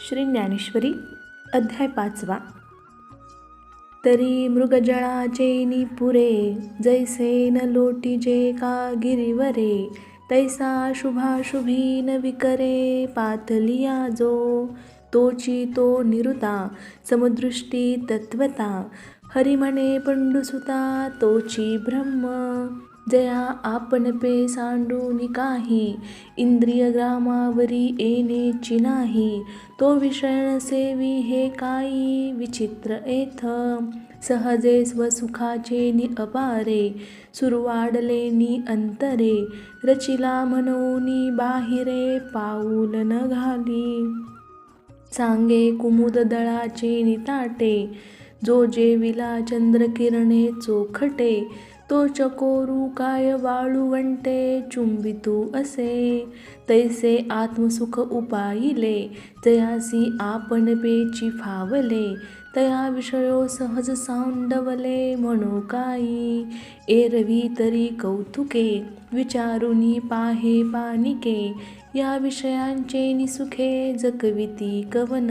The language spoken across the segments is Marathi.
श्री ज्ञानेश्वरी अध्याय पाचवा. तरी मृगजळाचे निपुरे जैसे न लोटीजे का गिरीवरे तैसा शुभाशुभी न विकरे पातलिया जो. तोची तो निरुता समदृष्टी तत्वता हरिमणे पंडुसुता तोची ब्रह्म. जया आपण पे सांडून काही इंद्रिय ग्रामावरी येणेची नाही. तो विषय सेवी हे काही विचित्र एथ. सहजे स्वसुखाचे नि अपारे सुरवाडले नि अंतरे. रचिला म्हणून बाहिरे पाऊल न घाली. सांगे कुमुद दळाचे निताटे जो जेविला चंद्रकिरणे चोखटे. तो चकोरू काय वाळुवंटे चुंबितू असे तैसे आत्मसुख उपायिले जयासी आपण पेची फावले तया विषयो सहज सांडवले म्हणो काही एरवी तरी कौतुके विचारुनी पाहे पानिके या विषयांचे निसुखे जकविती कवन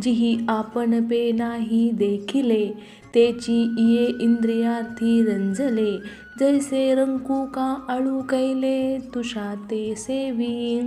जिही आपण पे नाही देखिले तेची इये इंद्रियार्थी रंजले. जैसे रंकू का आळू कैले तुषा ते सेवी.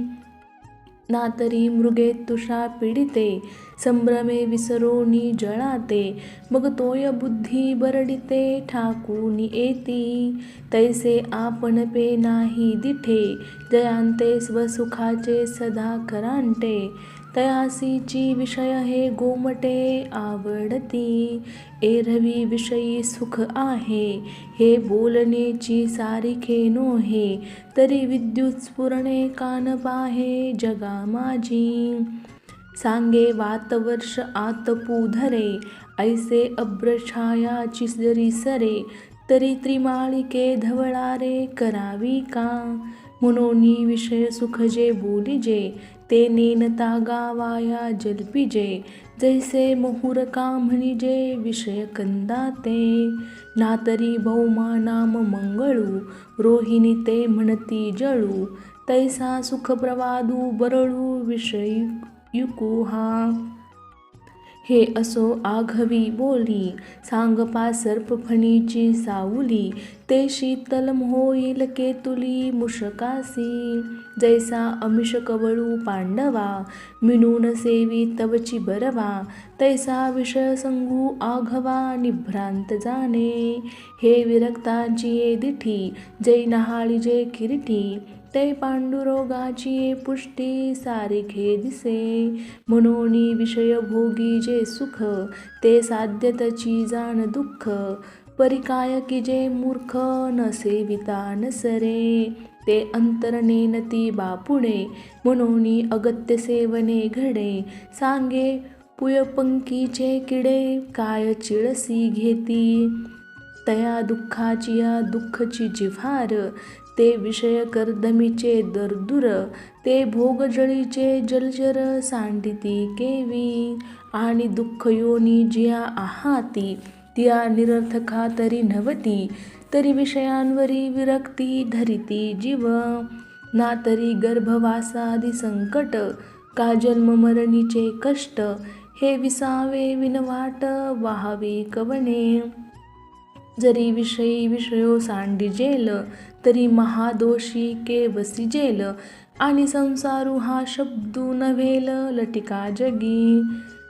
ना तरी मृगे तुषा पीडिते संभ्रमे विसरोनी जळाते. मग तोय बुद्धी बरडिते ठाकूनी येती तैसे आपण पे नाही दिठे जयांते स्वसुखाचे सदा करांटे तयासीची विषय हे गोमटे आवडती। एरवी विषयी सुख आहे हे बोलण्याची सारिखे नोहे। तरी विद्युत स्फुरणे कान पाहे जगा माझी सांगे वातवर्ष आतपू धरे ऐसे अभ्रछायाची जरी सरे। तरी त्रिमाळिके धवळारे करावी का? म्हणून विषय सुख जे बोलिजे ते नेनता गावाया जल्पिजे जैसे मुहूर का म्हणजे विषय कंदाते। नातरी भौमा नाम मंगळू रोहिणी ते म्हणती जळू तैसा सुख प्रवादू बरळू विषय युकुहा। हे असो आघवी बोली सांगपा सर्पफणीची सावली ते शीतल होईल केतुली मुषकासी. जैसा अमिष कवळू पांडवा मिनून सेवी तवची बरवा तैसा विषय संगू आघवा निभ्रांत जाणे हे विरक्ताची ये दिठी जै नहाळी जे किरीटी ते पांडुरोगाची पुष्टी सारिखे दिसे. म्हणून विषय भोगी जे सुख ते साध्यतची जाण दुःख. परिकाय की जे मूर्ख नसे विता नसरे ते अंतरनेनती बापुणे. म्हणून अगत्य सेवने घडे. सांगे पुयपंकीचे किडे काय चिळसी घेती? तया दुःखाची या दुःखची जिव्हार. ते विषय कर्दमीचे दरदुर ते भोगजळीचे जलचर सांडिती केवी. आणि दुःख योनी जिया आहाती तिया निरर्थका तरी नवती तरी विषयांवरी विरक्ती धरिती जीव. ना तरी गर्भवासादी संकट का जन्म मरणीचे कष्ट हे विसावे विनवाट वाहावे कवणे जरी विषयी विषयो सांडिजेल तरी महादोषी के वसिजेल आणि संसारू हा शब्दू नव्हेल लटिका जगी.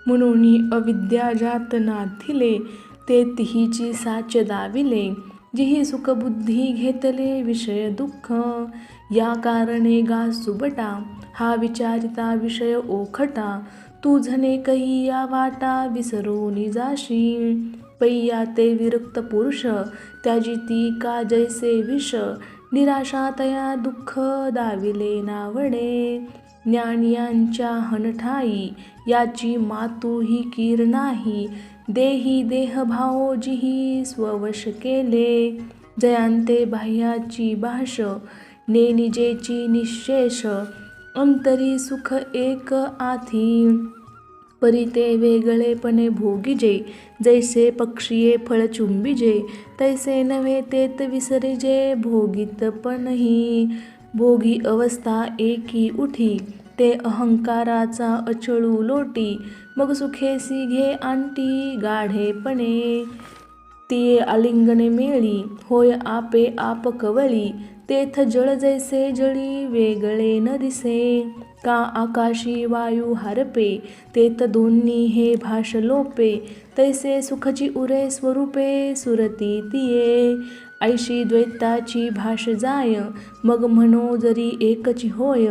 म्हणून अविद्या जात नाथिले ते तिहीची साच दाविले. जिही सुखबुद्धी घेतले विषय दुःख या कारणे गा सुबटा हा विचारिता विषय ओखटा. तू झने कही या वाटा विसरून जाशी पैया ते विरक्त पुरुष त्याजी ती का जैसे विष निराशा तया दुःख दाविले नावडे. ज्ञानियांच्या हनठाई याची मातू ही कीर नाही. देही देहभाव जिही स्ववश केले. जयांते बाह्याची भाष नेनिजेची निशेष अंतरी सुख एक आथी. परी ते वेगळेपणे भोगिजे जैसे पक्षीये फळचुंबिजे तैसे नव्हे तेत विसरिजे भोगितपणही भोगी अवस्था एकी उठी ते अहंकाराचा अचळू लोटी मग सुखेसी घे आणटी गाढेपणे तिये आलिंगने मेळी होय आपे आप कवळी तेथ जळ जैसे जळी वेगळे न दिसे. का आकाशी वायू हारपे तेत दोन्ही हे भाष लोपे. तैसे सुखची उरे स्वरूपे सुरती तिये. ऐशी द्वैताची भाष जाय मग म्हणो जरी एकची होय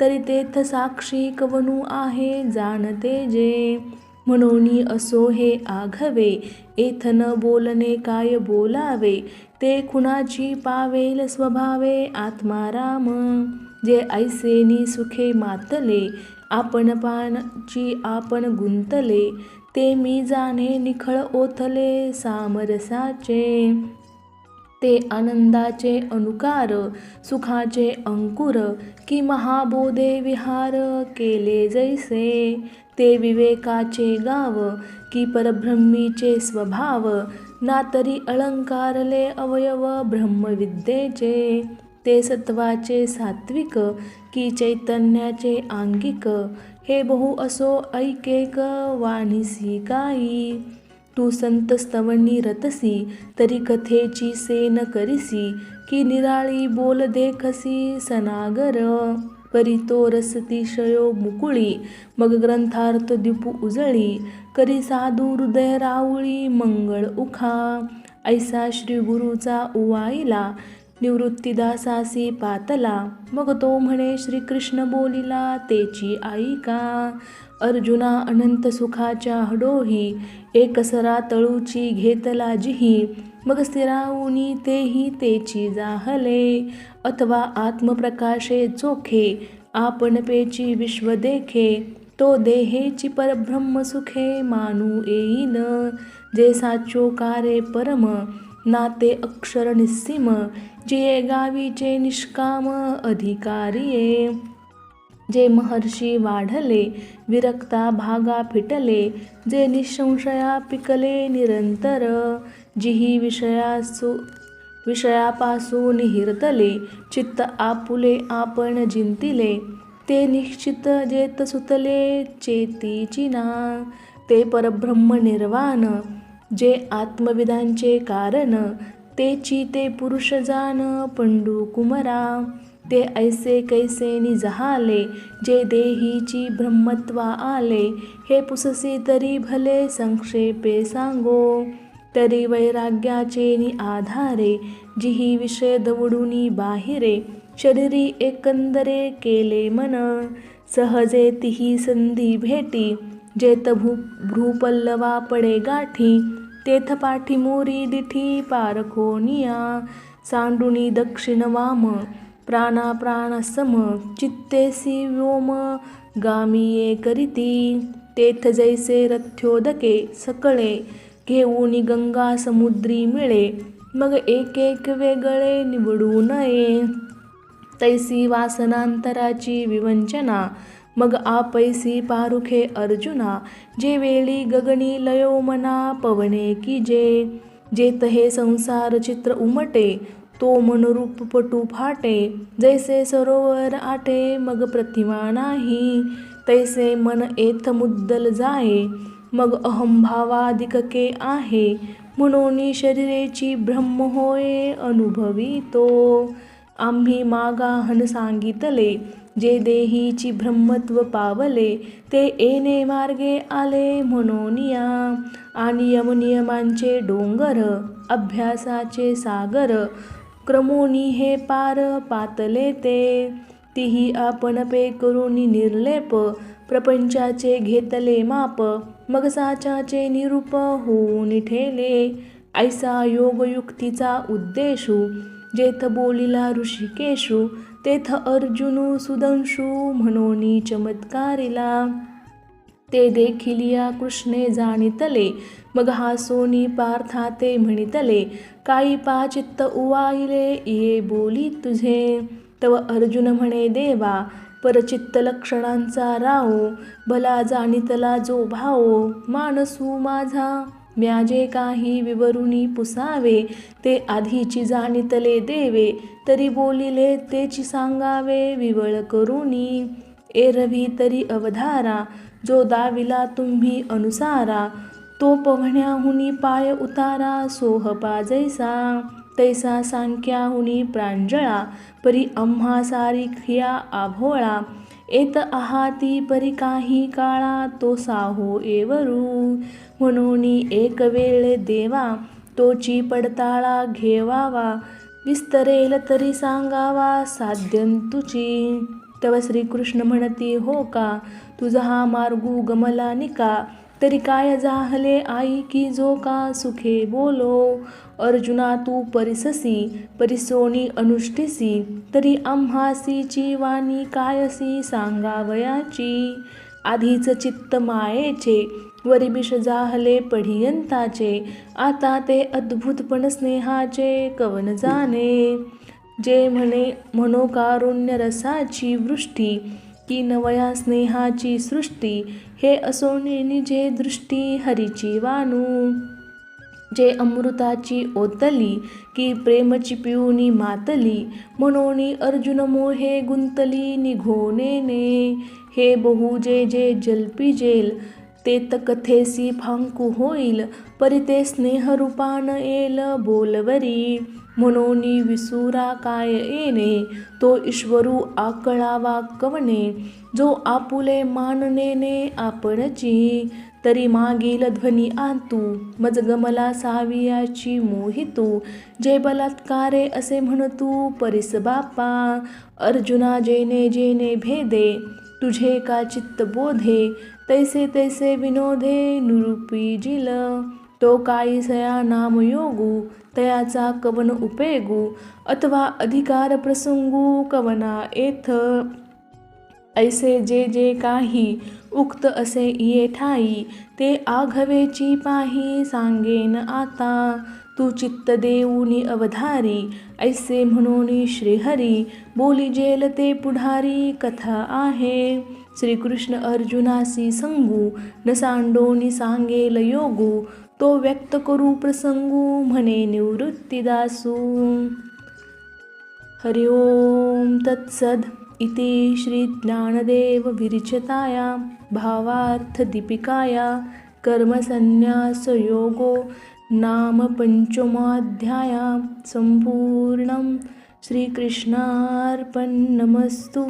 तरी तेथ साक्षी कवनू आहे जाणते जे. म्हणून असो हे आघवे एथन बोलणे काय बोलावे? ते खुणाची पावेल स्वभावे आत्माराम. जे ऐसेनी सुखे मातले आपण पानची आपण गुंतले ते मी जाणे निखळ ओथले सामरसाचे. ते आनंदाचे अनुकार सुखाचे अंकुर की महाबोधे विहार केले जैसे. ते विवेकाचे गाव की परब्रह्मीचे स्वभाव ना तरी अलंकारले अवयव ब्रह्मविद्येचे. ते सत्वाचे सात्विक की चैतन्याचे आंगिक हे बहु असो ऐकेक वाणीसी काही तू संत स्तवणी रतसी तरी कथेची सेन करिसी की निराळी बोल देखसी सनागर. परी तो रसतिशयो मुकुळी मग ग्रंथार्थ दिपू उजळी करी साधू हृदय राऊळी मंगळ उखा. ऐसा श्री गुरुचा उवाईला निवृत्तीदासासी पातला मग तो म्हणे श्रीकृष्ण बोलिला तेची आई का? अर्जुना अनंत सुखाच्या हडोही एकसरा तळूची घेतला जिही मग स्थिराऊनी तेही तेची जाहले. अथवा आत्मप्रकाशे चोखे आपण पेची विश्व देखे तो देहेची परब्रह्म सुखे मानू येईन. जे साचो कारे परम नाते अक्षर निस्सीम जे गावीचे निष्काम अधिकारिये जे महर्षी वाढले विरक्ता भागा फिटले जे निसंशया पिकले निरंतर जिही विषयासु विषयापासून हिरतले चित्त आपुले आपण जिंतिले ते निश्चित जेत सुतले चेतीची ना ते परब्रह्म निर्वाण जे आत्मविधानचे कारण तेची ते पुरुष जान पंडू कुमरा. ते ऐसे कैसे निजहाले जे देहीची ब्रह्मत्वा आले हे पुससी तरी भले संक्षेपे सांगो. तरी वैराग्याचे नि आधारे जिही विषय दवडूनी बाहिरे शरीरी एकंदरे केले मन. सहजे तिही संधी भेटी जेत भू भ्रूपल्लवा पडे गाठी तेथ पाठी मोरी दिठी पारखोनिया सांडुनी दक्षिण वाम प्राणा प्राणसम चित्तेसी व्योम गामिये करीती. तेथ जैसे रथ्योदके सकळे घेऊनी गंगा समुद्री मिळे. मग एक एक वेगळे निवडू नये. तैसी वासनांतराची विवंचना मग आपैसी पारुखे अर्जुना जे वेळी गगनी लयो मना पवने की जे? जेत हे संसार चित्र उमटे तो मनरूप पटू फाटे जैसे सरोवर आटे मग प्रतिमा नाही तैसे मन एथ मुद्दल जाये मग अहंभावादिकके आहे म्हणून शरीरेची ब्रह्म होय अनुभवी तो. आम्ही मागाहन सांगितले जे देहीची ब्रह्मत्व पावले ते येणे मार्गे आले म्हणूनिया. आणि यमनियमांचे डोंगर अभ्यासाचे सागर क्रमोनी हे पार पातले ते. तिही आपण पे करून निर्लेप प्रपंचाचे घेतले माप मग साचाचे निरूप होऊन ठेले. ऐसा योगयुक्तीचा उद्देशू जेथ बोलिला ऋषिकेशू तेथ अर्जुनू सुदंशू म्हणून चमत्कारिला ते देखील या कृष्णे जाणितले. मग हासोनी पार्था ते म्हणितले काही पाचित्त उवाईले ये बोली तुझे तव अर्जुन म्हणे देवा परचित्त लक्षणांचा राहो. भला जाणितला जो भाओ मानसू माझा. म्याजे काही विवरुणी पुसावे ते आधीची जाणितले देवे तरी बोलिले तेची सांगावे विवळ करुनी एरवी तरी अवधारा जो दाविला तुम्ही अनुसारा तो पवण्याहुनी पाय उतारा सोहपा जैसा तैसा सांख्याहुनी प्रांजळा परी आम्हा खिया आभोळा. येत आहाती परी काही काळा तो साहो एवरू. म्हणून एक वेळ देवा तोची पडताळा घेवावा. विस्तरेल तरी सांगावा साध्यंतुची तव श्रीकृष्ण म्हणती हो का? तुझा हा मार्गू गमला निका? तरी काय जाहले आई की जो का सुखे बोलो? अर्जुना तू परिससी परिसोनी अनुष्ठिसी. तरी आम्हासीची वाणी कायसी सांगावयाची? आधीच चित्त मायेचे वरिबिष जाहले पढियंताचे आता ते अद्भुतपण स्नेहाचे कवन जाणे जे म्हणे मनोकारुण्य रसाची वृष्टी की नवया स्नेहाची सृष्टी हे असोनी निजे दृष्टी हरीची वाणू जे अमृताची ओतली की प्रेमची पिऊनी मातली म्हणून अर्जुन मोहे गुंतली निघोनेने हे बहुजे जे जे जल्पी जेल ते त कथेसी फांकू होईल परी ते स्नेहरूपान येल बोलवरी. म्हणून विसुरा काय येणे तो ईश्वरू आकळावा कवणे. जो आपुले माननेने आपणची तरी मागील ध्वनी आतू मज गमला सावियाची मोहितू. जे बलात्कारे असे म्हणतू परिस बापा अर्जुना जेने जेने भेदे तुझे का चित्त बोधे तैसे तैसे विनोदे निरूपी जिल। तो काही सया नाम योगू तयाचा कवन उपेगू अथवा अधिकार प्रसंगू कवना येथ ऐसे जे जे काही उक्त असे ये ठाई ते आघवेची पाही सांगेन आता। तू चित्त देऊनी अवधारी ऐसे म्हणून श्रीहरी बोली जेल ते पुढारी कथा आहे. श्रीकृष्ण अर्जुनासी संगू न सांडोनी सांगेल योगू तो व्यक्त करू प्रसंगू म्हणे निवृत्तीदासू हरि ओम तत्सद इति श्रीज्ञानदेवविरचिताया भावार्थदीपिकाया कर्मसन्न्यासयोगो नाम पञ्चमाध्यायां सम्पूर्णं श्रीकृष्णार्पणमस्तु।